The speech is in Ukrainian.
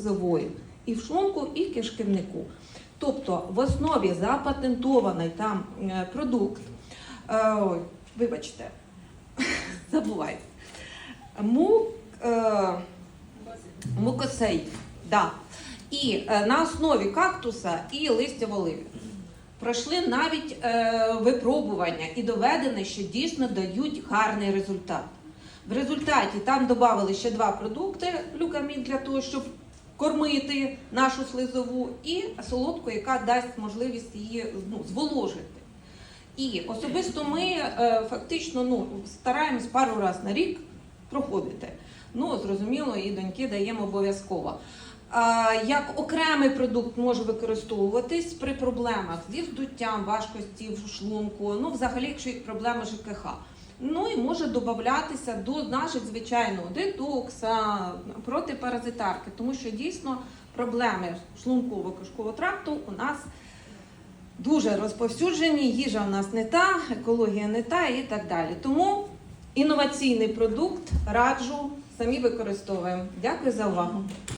слизової і в шлунку, і в кишківнику. Тобто в основі запатентований там е, продукт, е, ой, вибачте, забувайте, му, е, мукосей, да. і е, на основі кактуса і листя оливи. Пройшли навіть е, випробування і доведено, що дійсно дають гарний результат. В результаті там додали ще два продукти глюкамін для того, щоб кормити нашу слизову, і солодку, яка дасть можливість її ну, зволожити. І особисто ми е, фактично ну, стараємось пару разів на рік проходити. Ну, зрозуміло, і доньки даємо обов'язково. Як окремий продукт може використовуватись при проблемах зі вздуттям, важкості в шлунку, ну взагалі, якщо проблеми ЖКХ. Ну і може додатися до наших звичайного детокса, протипаразитарки, тому що дійсно проблеми шлунково-кишкового тракту у нас дуже розповсюджені, їжа у нас не та, екологія не та і так далі. Тому інноваційний продукт раджу, самі використовуємо. Дякую за увагу.